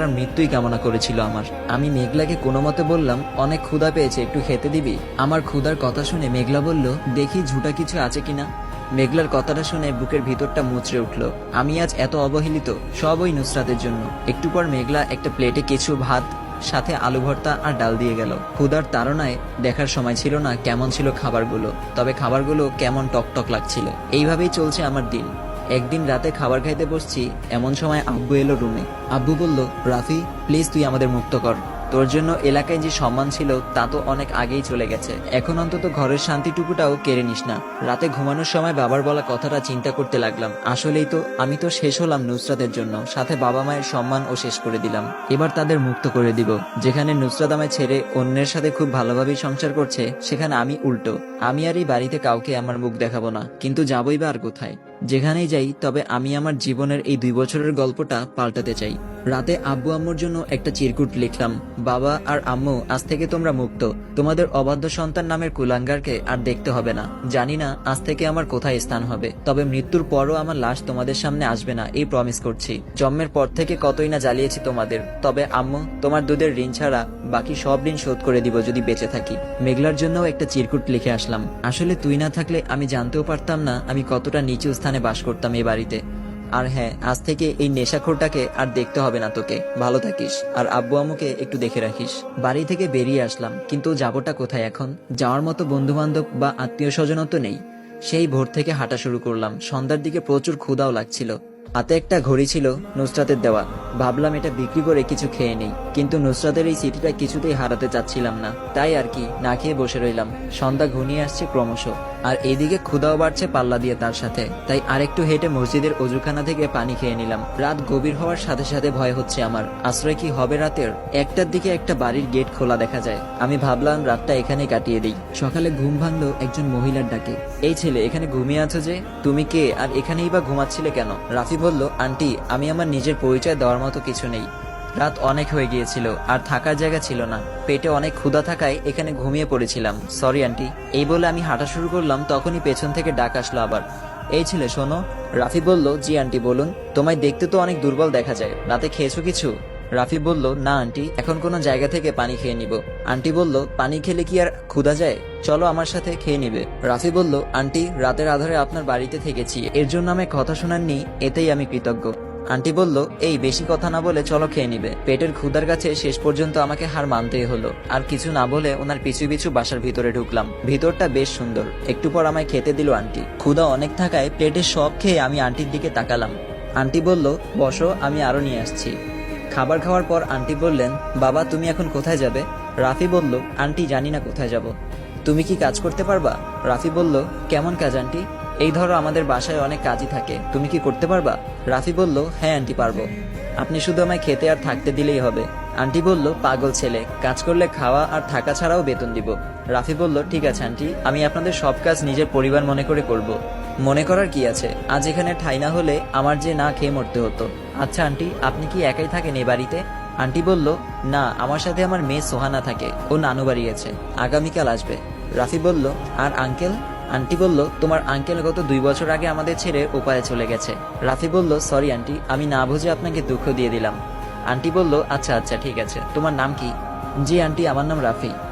মৃত্যুই কামনা করেছিল আমার। আমি মেঘলাকে কোনো মতে বললাম, অনেক ক্ষুধা পেয়েছে, একটু খেতে দিবি? আমার ক্ষুধার কথা শুনে মেঘলা বলল, দেখি ঝুটা কিছু আছে কিনা? মেঘলার কথাটা শুনে বুকের ভিতরটা মুচড়ে উঠল। আমি আজ এত অবহেলিত, সব ওই নুসরাতের জন্য। একটু পর মেঘলা একটা প্লেটে কিছু ভাত, সাথে আলু ভর্তা আর ডাল দিয়ে গেল। ক্ষুধার তাড়নায় দেখার সময় ছিল না কেমন ছিল খাবারগুলো, তবে খাবারগুলো কেমন টকটক লাগছিল। এইভাবেই চলছে আমার দিন। একদিন রাতে খাবার খাইতে বসছি, এমন সময় আব্বু এলো রুমে। আব্বু বলল, রাফি প্লিজ তুই আমাদের মুক্ত কর। তোর জন্য এলাকায় যে সম্মান ছিল, তা তো অনেক আগেই চলে গেছে। এখন অন্তত ঘরের শান্তিটুকুটাও কেড়ে নিস না। রাতে ঘুমানোর সময় বাবার বলা কথাটা চিন্তা করতে লাগলাম। আসলেই তো, আমি তো শেষ হলাম নুসরাতের জন্য। সাথে বাবা মায়ের সম্মানও শেষ করে দিলাম। এবার তাদের মুক্ত করে দিব। যেখানে নুসরাত আমায় ছেড়ে অন্যের সাথে খুব ভালোভাবেই সংসার করছে, সেখানে আমি উল্টো। আমি আর এই বাড়িতে কাউকে আমার মুখ দেখাবো না। কিন্তু যাবই বা আর কোথায়? যেখানেই যাই, তবে আমি আমার জীবনের এই দুই বছরের গল্পটা পাল্টাতে চাই। রাতে আব্বু আম্মুর জন্য একটা চিরকুট লিখলাম, বাবা আর আম্মু, আজ থেকে তোমরা মুক্ত। তোমাদের অবাধ্য সন্তান নামের কুলাঙ্গারকে আর দেখতে হবে না। জানি না আজ থেকে আমার কোথায় স্থান হবে। তবে মৃত্যুর পরও আমার লাশ তোমাদের সামনে আসবে না, এই প্রমিস করছি। জন্মের পর থেকে কতই না জ্বালিয়েছি তোমাদের। তবে আম্মু, তোমার দুধের ঋণ ছাড়া বাকি সব ঋণ শোধ করে দিব যদি বেঁচে থাকি। মেঘলার জন্যও একটা চিরকুট লিখে আসলাম। আসলে তুই না থাকলে আমি জানতেও পারতাম না আমি কতটা নিচু স্থানে বাস করতাম এই বাড়িতে। আর হ্যাঁ আজ থেকে এই নেশাখোরটাকে আর দেখতে হবে না তোকে। ভালো থাকিস। আর আব্বু আম্মুকে একটু দেখে রাখিস। বাড়ি থেকে বেরিয়ে আসলাম, কিন্তু যাবোটা কোথায় এখন? যাওয়ার মতো বন্ধু বান্ধব বা আত্মীয় স্বজনও তো নেই। সেই ভোর থেকে হাঁটা শুরু করলাম। সন্ধ্যার দিকে প্রচুর ক্ষুদাও লাগছিল। হাতে একটা ঘড়ি ছিল নুসরাতের দেওয়া। ভাবলাম এটা বিক্রি করে কিছু খেয়ে নেই, কিন্তু নুসরাতের এই স্মৃতিটা কিছুতেই হারাতে চাচ্ছিলাম না। তাই আর কি, না খেয়ে বসে রইলাম। সন্ধ্যা ঘনিয়ে আসছে ক্রমশ, আর এইদিকে ক্ষুদাও বাড়ছে পাল্লা দিয়ে তার সাথে। তাই আরেকটু হেঁটে মসজিদের অজুখানা থেকে পানি খেয়ে নিলাম। রাত গভীর হওয়ার সাথে সাথে ভয় হচ্ছে আমার। আশ্রয় কি হবে রাতের? একটার দিকে একটা বাড়ির গেট খোলা দেখা যায়। আমি ভাবলাম রাতটা এখানে কাটিয়ে দিই। সকালে ঘুম ভাঙলো একজন মহিলার ডাকে। এই ছেলে, এখানে ঘুমিয়ে আছো যে? তুমি কে? আর এখানেই বা ঘুমাচ্ছিলে কেন? রাফি বলল, আন্টি, আমি আমার নিজের পরিচয় দেওয়ার মতো কিছু নেই। রাত অনেক হয়ে গিয়েছিল, আর থাকার জায়গা ছিল না। পেটে অনেক ক্ষুধা থাকায় এখানে ঘুমিয়ে পড়েছিলাম। Sorry, aunty. এই বলে আমি হাঁটা শুরু করলাম, তখনই পেছন থেকে ডাক আসলো আবার। এই ছেলে, শোনো। রাফি বলল, জি, আন্টি, বলুন। তোমায় দেখতে তো অনেক দুর্বল দেখা যায়। রাতে খেয়েছো কিছু? রাফি বলল, না, আন্টি, এখন কোনো জায়গা থেকে পানি খেয়ে নিব। আন্টি বলল, পানি খেলে কি আর ক্ষুধা যায়? চলো আমার সাথে খেয়ে নিবে। রাফি বলল, আন্টি, রাতের আধারে আপনার বাড়িতে থেকেছি। এর জন্য আমায় কথা শোনাননি এতেই আমি কৃতজ্ঞ। আন্টি বলল, এই বেশি কথা না বলে চলো খেয়ে নিবে। পেটের ক্ষুদার কাছে শেষ পর্যন্ত আমাকে হার মানতেই হলো। আর কিছু না বলে ওনার পিছু পিছু বাসার ভিতরে ঢুকলাম। ভিতরটা বেশ সুন্দর। একটু পর আমায় খেতে দিল আন্টি। ক্ষুদা অনেক থাকায় প্লেটের সব খেয়ে আমি আন্টির দিকে তাকালাম। আন্টি বলল, বসো, আমি আরও নিয়ে আসছি। খাবার খাওয়ার পর আন্টি বললেন, বাবা, তুমি এখন কোথায় যাবে? রাফি বলল, আন্টি, জানি না কোথায় যাব। তুমি কি কাজ করতে পারবা? রাফি বলল, কেমন কাজ, আন্টি? এই ধরো, আমাদের বাসায় অনেক কাজই থাকে। তুমি কি করতে পারবা? রাফি বলল হ্যাঁ আন্টি, পারব। আপনি শুধু আমায় খেতে আর থাকতে দিলেই হবে। আন্টি বলল, পাগল ছেলে, কাজ করলে খাওয়া আর থাকা ছাড়াও বেতন দিব। রাফি বলল, ঠিক আছে, আন্টি, আমি আপনাদের সব কাজ নিজের পরিবার মনে করে করব। মনে করার কি আছে? আজ এখানে ঠাই না হলে আমার যে না খেয়ে মরতে হতো। আচ্ছা আন্টি, আপনি কি একাই থাকেন এ বাড়িতে? আন্টি বলল, না, আমার সাথে আমার মেয়ে সোহানা থাকে। ও নানু বাড়ি আছে আগামীকাল আসবে। রাফি বলল, আর আঙ্কেল? আন্টি বলল, তোমার আঙ্কেল গত দুই বছর আগে আমাদের ছেড়ে ওপারে চলে গেছে। রাফি বলল, সরি, আন্টি, আমি না বুঝে আপনাকে দুঃখ দিয়ে দিলাম। আন্টি বলল আচ্ছা আচ্ছা ঠিক আছে। তোমার নাম কি? জি, আন্টি, আমার নাম রাফি।